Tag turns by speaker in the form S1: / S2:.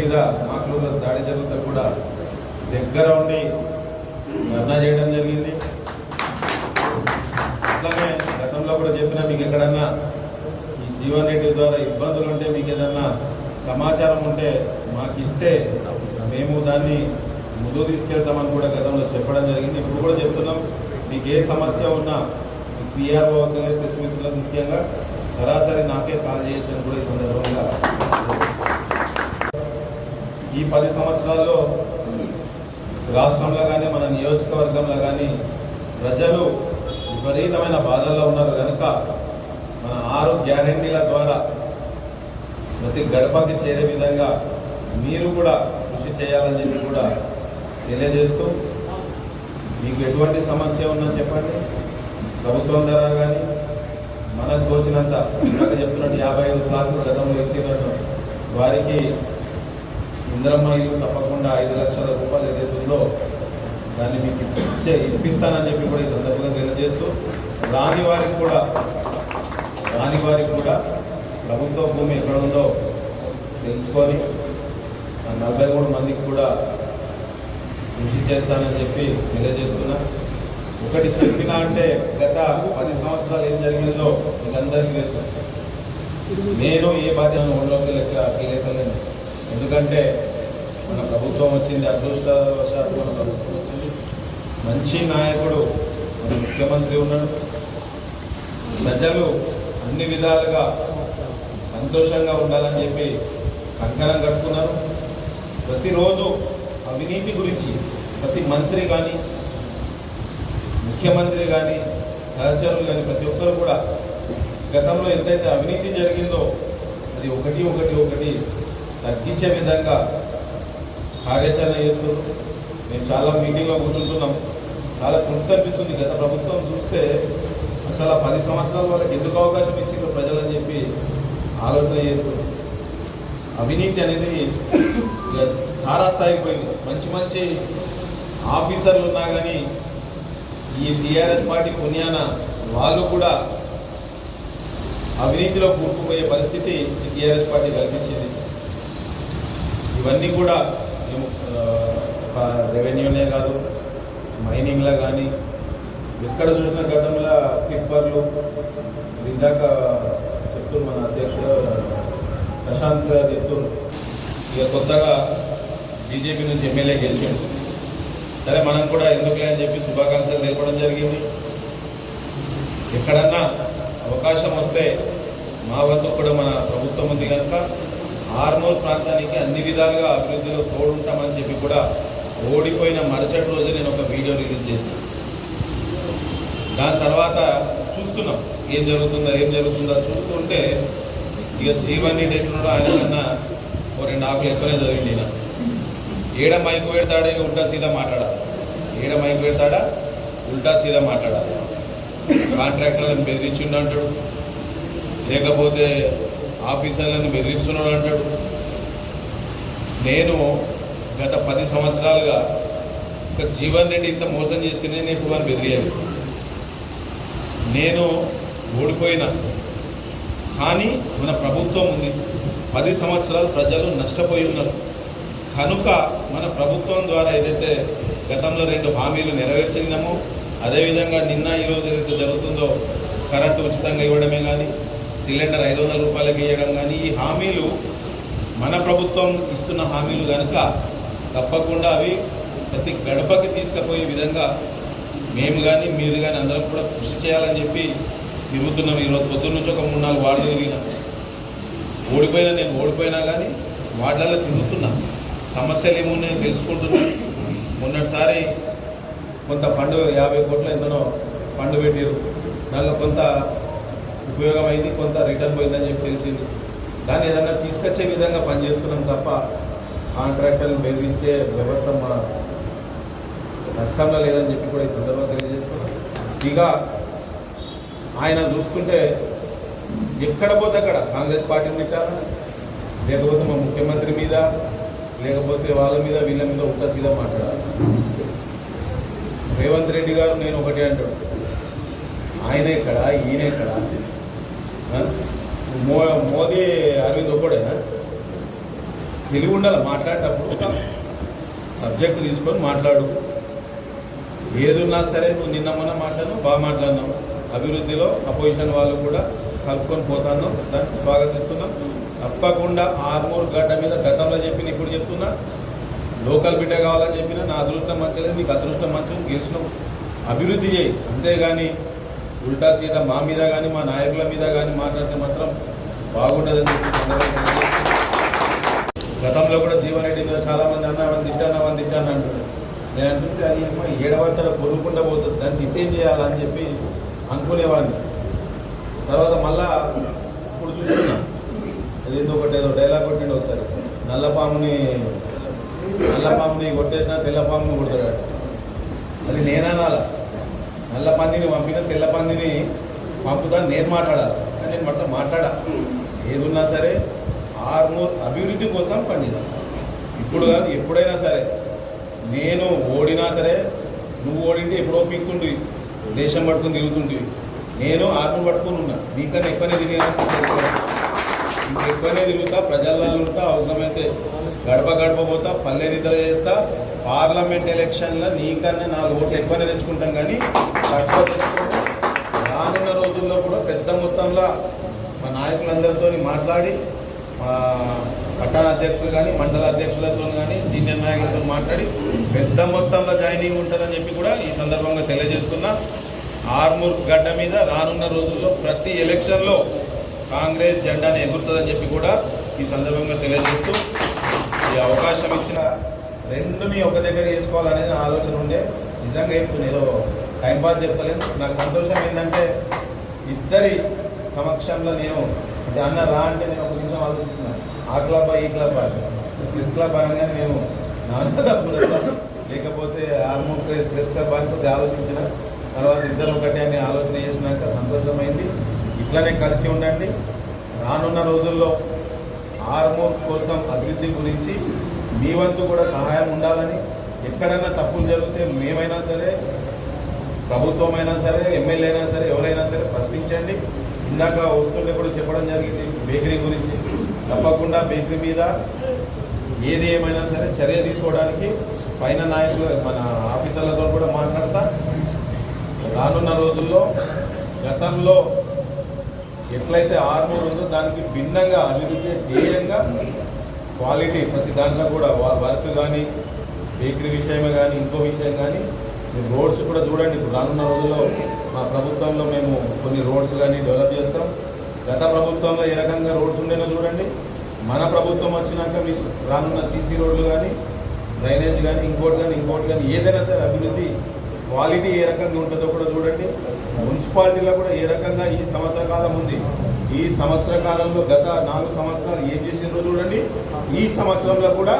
S1: మీద మాకులో దాడి జరుగుతా కూడా దగ్గర ఉండి ధర్నా చేయడం జరిగింది. అట్లానే గతంలో కూడా చెప్పిన మీకు ఎక్కడన్నా ఈ జీవన్ రెడ్డి ద్వారా ఇబ్బందులు ఉంటే మీకు ఏదన్నా సమాచారం ఉంటే మాకు ఇస్తే మేము దాన్ని ముందు తీసుకెళ్తామని కూడా గతంలో చెప్పడం జరిగింది. ఇప్పుడు కూడా చెప్తున్నాం మీకు ఏ సమస్య ఉన్నా పిఆర్ఓ అవసరం ప్రెస్ మిత్రులకు ముఖ్యంగా సరాసరి నాకే కాల్ చేయొచ్చు అని కూడా ఈ సందర్భంగా ఈ పది సంవత్సరాల్లో రాష్ట్రంలో కానీ మన నియోజకవర్గంలో కానీ ప్రజలు విపరీతమైన బాధల్లో ఉన్నారు. కనుక మన ఆరు గ్యారంటీల ద్వారా ప్రతి గడపకి చేరే విధంగా మీరు కూడా కృషి చేయాలని చెప్పి కూడా తెలియజేస్తూ మీకు ఎటువంటి సమస్య ఉందని చెప్పండి. ప్రభుత్వం ద్వారా కానీ మనకు తోచినంత చెప్తున్నట్టు యాభై ఐదు ప్లాట్లు గతంలో ఇచ్చినట్టు వారికి ఇంద్రమ్మ ఇల్లు తప్పకుండా ఐదు లక్షల రూపాయలు ఏదైతుందో దాన్ని మీకు ఇచ్చే ఇప్పిస్తానని చెప్పి కూడా ఈ సందర్భంగా తెలియజేస్తూ రాని వారికి కూడా రాని వారికి కూడా ప్రభుత్వ భూమి ఎక్కడ ఉందో తెలుసుకొని నలభై మూడు మందికి కూడా కృషి చేస్తానని చెప్పి తెలియజేస్తున్నా. ఒకటి చెప్పినా అంటే గత పది సంవత్సరాలు ఏం జరిగిందో మీకు అందరికీ తెలుసు. నేను ఏ బాధ్యత ఒంట్లోకి లెక్క ఫీల్ అవుతలేను. ఎందుకంటే మన ప్రభుత్వం వచ్చింది అదృష్టవశాత్తు మన ప్రభుత్వం వచ్చింది. మంచి నాయకుడు మన ముఖ్యమంత్రి ఉన్నాడు. ప్రజలు అన్ని విధాలుగా సంతోషంగా ఉండాలని చెప్పి కంకణం కట్టుకున్నారు. ప్రతిరోజు అవినీతి గురించి ప్రతి మంత్రి కానీ ముఖ్యమంత్రి కానీ సహచరులు కానీ ప్రతి ఒక్కరు కూడా గతంలో ఎంతైతే అవినీతి జరిగిందో అది ఒకటి ఒకటి ఒకటి తగ్గించే విధంగా కార్యాచరణ చేస్తున్నారు మేము చాలా మీటింగ్లో కూర్చుంటున్నాం. చాలా కృతనిపిస్తుంది గత ప్రభుత్వం చూస్తే అసలు పది సంవత్సరాల వాళ్ళకి ఎందుకు అవకాశం ఇచ్చిందో ప్రజలని చెప్పి ఆలోచన చేస్తున్నారు అవినీతి అనేది ఇక తారాస్థాయికి పోయింది. మంచి మంచి ఆఫీసర్లు ఉన్నా కానీ ఈ టీఆర్ఎస్ పార్టీ పుణ్యాన వాళ్ళు కూడా అవినీతిలో కూరుకుపోయే పరిస్థితి టీఆర్ఎస్ పార్టీ కల్పించింది. ఇవన్నీ కూడా రెవెన్యూనే కాదు మైనింగ్లో కానీ ఎక్కడ చూసిన గతంలో టిప్పర్లు ఇందాక చెప్తున్నారు మన అధ్యక్షుడు ప్రశాంత్ గారు చెప్తున్నారు ఇక కొత్తగా బీజేపీ నుంచి ఎమ్మెల్యే గెలిచాడు. సరే మనం కూడా ఎందుకులే అని చెప్పి శుభాకాంక్షలు తెలపడం జరిగింది. ఎక్కడన్నా అవకాశం వస్తే మా వద్ద కూడా మన ప్రభుత్వం ఉంది కనుక ఆర్మూర్ ప్రాంతానికి అన్ని విధాలుగా అభివృద్ధిలో తోడుంటామని చెప్పి కూడా ఓడిపోయిన మరుసటి రోజు నేను ఒక వీడియో రిలీజ్ చేశాను దాని తర్వాత చూస్తున్నాం ఏం జరుగుతుందో ఏం జరుగుతుందో చూస్తుంటే ఇక జీవన్ రెడ్డి ఎట్లున్నాడో ఆయన కన్నా ఓ రెండు ఆకులు ఎక్కువనే చదివింది నేను ఏడ మైకు పెడతాడా ఇక ఉల్టా సీదా మాట్లాడాలి. ఏడ మైకు పెడతాడా? ఉల్టా సీదా మాట్లాడాలి. కాంట్రాక్టర్లను బెదిరించిండు అంటాడు. లేకపోతే ఆఫీసర్లను బెదిరిస్తున్నాడు అంటాడు నేను గత పది సంవత్సరాలుగా ఒక జీవన్ రెడ్డి ఇంత మోసం చేస్తేనే నేను ఇప్పుడు వారిని నేను ఓడిపోయినా కానీ మన ప్రభుత్వం ఉంది. పది సంవత్సరాలు ప్రజలు నష్టపోయి ఉన్నారు. కనుక మన ప్రభుత్వం ద్వారా ఏదైతే గతంలో రెండు హామీలు నెరవేర్చినామో అదేవిధంగా నిన్న ఈరోజు ఏదైతే జరుగుతుందో కరెంటు ఉచితంగా ఇవ్వడమే కానీ సిలిండర్ ఐదు వందల రూపాయలకి ఇవ్వడం కానీ ఈ హామీలు మన ప్రభుత్వం ఇస్తున్న హామీలు కనుక తప్పకుండా అవి ప్రతి గడపకి తీసుకుపోయే విధంగా మేము కానీ మీరు కానీ అందరం కూడా కృషి చేయాలని చెప్పి తిరుగుతున్నాం. ఈరోజు పొద్దున్న నుంచి ఒక మూడు నాలుగు వార్డులు తిరిగిన. ఓడిపోయినా నేను ఓడిపోయినా కానీ వార్డులలో తిరుగుతున్నా. సమస్యలు ఏమున్నాయో తెలుసుకుంటున్నా. మొన్నటిసారి కొంత ఫండ్ యాభై కోట్ల ఎంతనో ఫండ్ పెట్టారు దానిలో కొంత ఉపయోగమైంది కొంత రిటర్న్ పోయిందని చెప్పి తెలిసింది. దాన్ని ఏదన్నా తీసుకొచ్చే విధంగా పనిచేస్తున్నాం తప్ప కాంట్రాక్టర్లు బెదిరించే వ్యవస్థ మా రక్తంలో లేదని చెప్పి కూడా ఈ సందర్భంగా తెలియజేస్తున్నాం. ఇక ఆయన చూసుకుంటే ఎక్కడ పోతే అక్కడ కాంగ్రెస్ పార్టీని తిట్టారా లేకపోతే మా ముఖ్యమంత్రి మీద లేకపోతే వాళ్ళ మీద వీళ్ళ మీద ఉంటా సీదా మాట్లాడాలి? రేవంత్ రెడ్డి గారు నేను ఒకటి అంటాడు ఆయన ఎక్కడ ఈయన ఎక్కడ మో మోదీ అరవింద్ ఒక్కడేనా? తెలివి ఉండాలి మాట్లాడేటప్పుడు సబ్జెక్ట్ తీసుకొని మాట్లాడు. ఏదున్నా సరే నువ్వు నిన్న మొన్న మాట్లాడు బాగా మాట్లాడినావు. అభివృద్ధిలో అపోజిషన్ వాళ్ళు కూడా కలుపుకొని పోతాను దానికి స్వాగతిస్తున్నాం. తప్పకుండా ఆర్మూర్ గడ్డ మీద గతంలో చెప్పిన ఇప్పుడు చెప్తున్నా. లోకల్ బిడ్డ కావాలని చెప్పిన నా అదృష్టం మంచిది నీకు అదృష్టం మంచిది గెలిచినావు. అభివృద్ధి చేయి అంతేగాని ఉల్టా సీదా మా మీద కానీ మా నాయకుల మీద కానీ మాట్లాడితే మాత్రం బాగుండదని చెప్పి గతంలో కూడా జీవన్ రెడ్డి మీద చాలామంది అన్న అవన్నీ తిట్టాను అవన్నీ తిట్టాను అంటారు నేను అంటుంటే అది ఏమో ఏడవడతల పొరుకుంటా పోతుంది. దాన్ని తిట్టేం చేయాలని చెప్పి అనుకునేవాడిని. తర్వాత మళ్ళా ఇప్పుడు చూస్తున్నా. ఏదో ఒకటి ఏదో డైలాగ్ కొట్టిండు ఒకసారి. నల్లపాముని నల్లపాముని కొట్టేసినా తెల్లపాముని కొడతాడు అది నేనాల నల్ల పందిని పంపిన తెల్ల పందిని పంపుతాను నేను మాట్లాడాలి. కానీ నేను మొత్తం మాట్లాడా. ఏదున్నా సరే ఆర్మూర్ అభివృద్ధి కోసం పనిచేస్తాను ఇప్పుడు కాదు ఎప్పుడైనా సరే. నేను ఓడినా సరే నువ్వు ఓడింటే ఎప్పుడో పీక్కుంటుంది దేశం పట్టుకుని తిరుగుతుంటివి. నేను ఆర్మూర్ పట్టుకుని ఉన్నా. నీకన్నా ఎక్కువనే తిరిగినా. ఇంకెక్కువనే తిరుగుతా ప్రజల్లో ఉంటా అవసరమైతే. గడప గడప పోతా పల్లె నిద్ర చేస్తా. పార్లమెంట్ ఎలక్షన్లో నీకన్నా నాలుగు ఓట్లు ఎక్కువనే తెచ్చుకుంటాం కానీ రానున్న రోజుల్లో కూడా పెద్ద మొత్తంలో మా నాయకులందరితో మాట్లాడి మా పట్టణ అధ్యక్షులు కానీ మండల అధ్యక్షులతో కానీ సీనియర్ నాయకులతో మాట్లాడి పెద్ద మొత్తంలో జాయినింగ్ ఉంటుందని చెప్పి కూడా ఈ సందర్భంగా తెలియజేసుకున్నా ఆర్మూర్ గడ్డ మీద రానున్న రోజుల్లో ప్రతి ఎలక్షన్లో కాంగ్రెస్ జెండాను ఎగురుతుందని చెప్పి కూడా ఈ సందర్భంగా తెలియజేస్తూ ఈ అవకాశం ఇచ్చిన రెండుని ఒక దగ్గర చేసుకోవాలనేది ఆలోచన ఉండే. నిజంగా చెప్తుంది ఏదో టైంపాస్ చెప్పలేదు నాకు సంతోషం ఏంటంటే ఇద్దరి సమక్షంలో నేను అంటే అన్న రా అంటే నేను ఒక నిమిషం ఆలోచిస్తున్నాను ఆ క్లబ్ ఈ క్లబ్ ప్రెస్ క్లబ్ అనగానే నేను నాన్న లేకపోతే ఆర్మూర్ ప్రెస్ ప్రెస్ క్లబ్ అని కొద్దిగా ఆలోచించిన. తర్వాత ఇద్దరు ఒకటే అని ఆలోచన చేసినాక సంతోషమైంది. ఇట్లానే కలిసి ఉండండి. రానున్న రోజుల్లో ఆర్మూర్ కోసం అభివృద్ధి గురించి మీ వంతు కూడా సహాయం ఉండాలని ఎక్కడైనా తప్పులు జరిగితే మేమైనా సరే ప్రభుత్వం అయినా సరే ఎమ్మెల్యే అయినా సరే ఎవరైనా సరే ప్రశ్నించండి. ఇందాక వస్తుంటే కూడా చెప్పడం జరిగింది బేకరీ గురించి. తప్పకుండా బేకరీ మీద ఏది ఏమైనా సరే చర్య తీసుకోవడానికి పైన నాయకులు మన ఆఫీసర్లతో కూడా మాట్లాడతా. రానున్న రోజుల్లో గతంలో ఎట్లయితే ఆర్మూర్ ఉందో దానికి భిన్నంగా అభివృద్ధి ధ్యేయంగా క్వాలిటీ ప్రతి దాంట్లో కూడా వర్క్ కానీ బేకరీ విషయమే కానీ ఇంకో విషయం కానీ మీరు రోడ్స్ కూడా చూడండి. ఇప్పుడు రానున్న రోజుల్లో మా ప్రభుత్వంలో మేము కొన్ని రోడ్స్ కానీ డెవలప్ చేస్తాం. గత ప్రభుత్వంలో ఏ రకంగా రోడ్స్ ఉండేనో చూడండి. మన ప్రభుత్వం వచ్చినాక మీకు రానున్న సీసీ రోడ్లు కానీ డ్రైనేజ్ కానీ ఇంకోటి కానీ ఇంకోటి కానీ ఏదైనా సరే అభివృద్ధి క్వాలిటీ ఏ రకంగా ఉంటుందో కూడా చూడండి. మున్సిపాలిటీలో కూడా ఏ రకంగా ఈ సంవత్సర కాలం ఉంది? ఈ సంవత్సర కాలంలో గత నాలుగు సంవత్సరాలు ఏం చేసిందో చూడండి. ఈ సంవత్సరంలో కూడా